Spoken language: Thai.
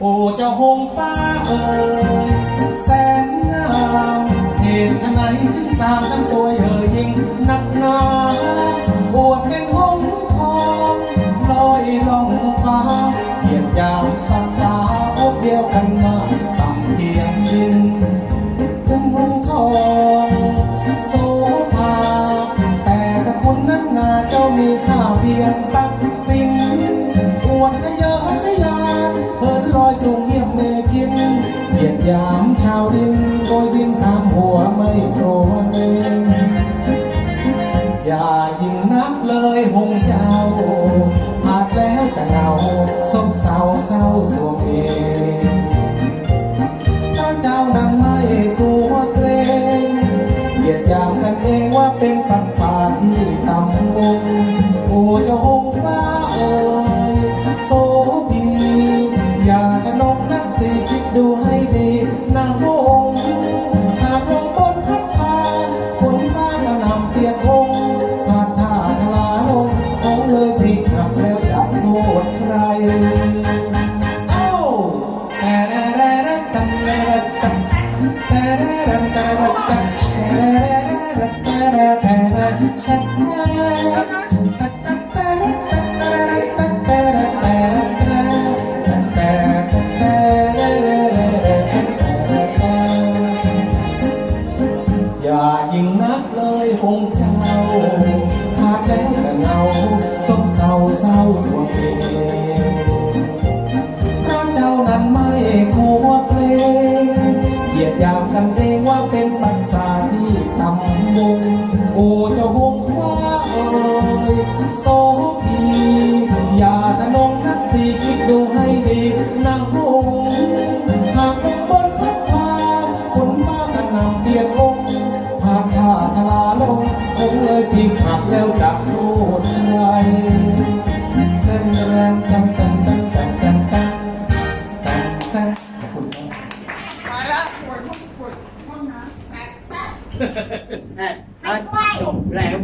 Ồ cho hôn pha ơi xem nào hiền thân ấy thương sao thân tôi hờ nhìn nặng nó buồn đến hôn thon lôi lòng pha. hiền chào tóc xa, ốp điêu cành mà. เพียงตักสินอวดทะเยอทะยานเพินลอยสูงเหียบเมพินเหยียดยามชาวดินโดยบินข้ามหัวไม่โกรธเองอย่ายิ่งนักเลยหงเจ้าอาจแล้วจะเหงาสมเศร้าเศร้าสวงเองถ้าเจ้านั้นไม่กลัวเกรงเหยียดยามกันเองว่าเป็นปักษา อย่นกนักสีคิดดูให้ดีนะหงหากลงต้นพัดพาฝนฟ้ากระนำเปียกองหากท่าทลาลงคงเลยพลิกหักแล้วจะโทษใครเอ้าแต่แต่แต่แต่แต่แต่แต่อย่ งเจ้าหากแล้วจะเหงาสมเศร้าเศร้าสวงเองเพราะเจ้านั้นไม่กลัวเพลงเหยียดยามกันเองว่าเป็นปักษาที่ต่ำลงโอ้เจ้าหงว่าเอ่ยโสพีอย่าทะนงนักสีคิดดูให้ดีนางหงหากบนพัดพาคนบ้ากันนำเปียกอง หาทลาลงผมเลยปีกหักแล้วจะโทษใครเต้นแรงตังตังตังตังตังตังตังตังขอบคุณครับมาแล้วปวดปวดห้องน้ำแม่เอาจบแล้ว